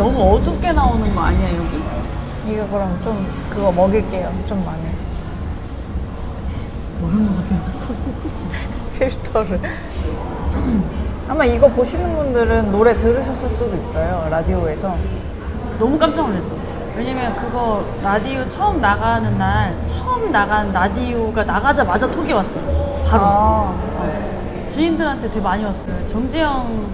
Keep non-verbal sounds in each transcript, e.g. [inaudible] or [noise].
너무 어둡게 나오는 거 아니야 여기? 이거 그럼 좀 그거 먹일게요. 좀 많이. 뭐를 먹여? [laughs] 필터를. 아마 이거 보시는 분들은 노래 들으셨을 수도 있어요. 라디오에서. 너무 깜짝 놀랐어. 왜냐면 그거 라디오 처음 나가는 날 처음 나간 라디오가 나가자마자 톡이 왔어. 바로. 아, 어. 지인들한테 되게 많이 왔어요. 정재영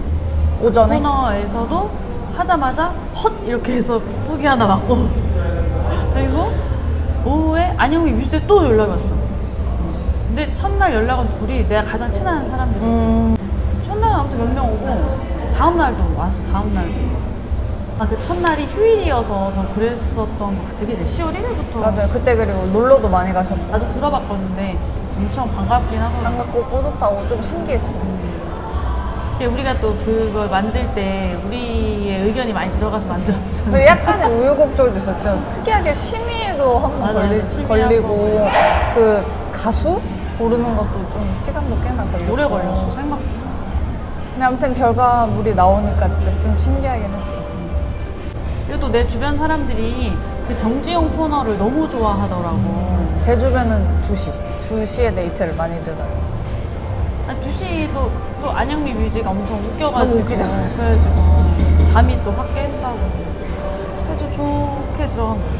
오전에? 코너에서도 하자마자 헛 이렇게 해서 톡이 하나 왔고 그리고 오후에 안영미 뮤직에 또 연락이 왔어. 근데 첫날 연락은 둘이 내가 가장 친한 사람들. 음, 첫날은 아무튼 몇 명 오고 다음 날도 왔어. 다음 날도. 아 그 첫날이 휴일이어서 더 그랬었던 것 같아. 그지? 10월 1일부터. 맞아요. 그때 그리고 놀러도 많이 가셨고. 나도 들어봤거든데 엄청 반갑긴 하더라고. 반갑고 뿌듯하고 좀 신기했어. 근데 우리가 또 그걸 만들 때 우리의 의견이 많이 들어가서 만들었잖아. 그리고 약간의 우유곡절도 있었죠. 특이하게 심의에도 한번 맞아, 걸리, 맞아. 심의하고. 걸리고 그 가수 고르는 것도 좀 시간도 꽤나 걸리고 오래 걸렸어 생각보다. 근데 아무튼 결과물이 나오니까 진짜 좀 신기하긴 했어. 그리고 또 내 주변 사람들이 그 정지영 코너를 너무 좋아하더라고. 제 주변은 2시. 2시에 데이트를 많이 들어요. 아니, 2시도 또 안영미 뮤지가 엄청 웃겨가지고. 너무 웃기잖아요. 그래가지고 잠이 또 확 깬다고. 그래서 좋게 들어간 거 같아.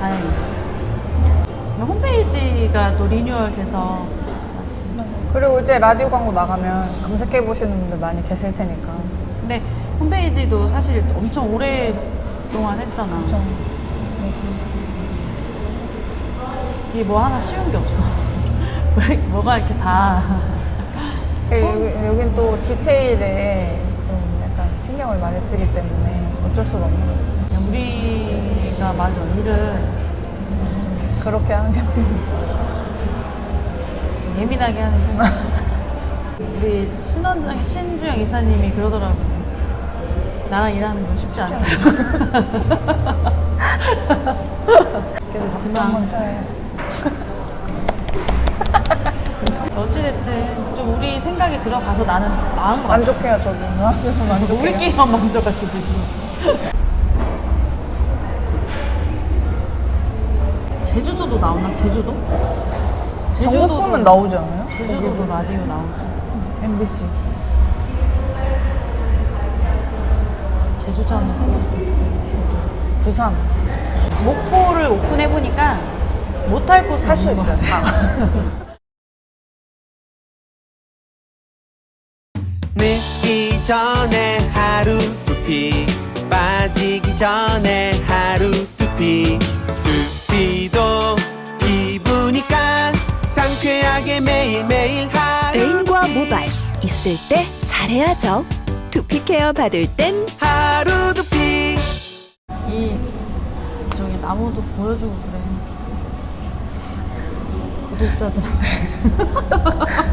다행이다. 근데 홈페이지가 또 리뉴얼 돼서 마침. 그리고 이제 라디오 광고 나가면 검색해 보시는 분들 많이 계실 테니까. 근데 홈페이지도 사실 엄청 오랫동안 했잖아. 엄청 이게 뭐 하나 쉬운 게 없어. 왜- [laughs] 뭐가 이렇게 다. 여기, 여긴 또 디테일에 좀 약간 신경을 많이 쓰기 때문에 어쩔 수가 없는. 그냥 우리가 맞아 일을 그렇게 하는 경우도 있어요. [laughs] 예민하게 하는 편. [laughs] 우리 신원장 신주영 이사님이 그러더라고. 나랑 일하는 건 쉽지 않다. 그래서 박수 한 번 쳐요. 어찌됐든 좀 우리 생각이 들어가서 나는 나은 것 같아. 만족해요, 저도. [laughs] 만족해요. 우리끼리만 만족하지 제주도도 나오나? 제주도? 전국 보면 나오지 않아요? 제주도도 라디오 나오지. MBC. 제주장이 생겼어. 부산. 목포를 오픈해 보니까 못할 곳은 할수 없는 것 있어요. 같아. 다. [laughs] 전에 하루 두피 빠지기 전에 하루 두피 두피도 피부니까 상쾌하게 매일매일 하루 애인과 두피 모발 있을 때 잘해야죠. 두피 케어 받을 땐 하루 두피 이 저기 나무도 보여주고 그래. 구독자들한테. [laughs]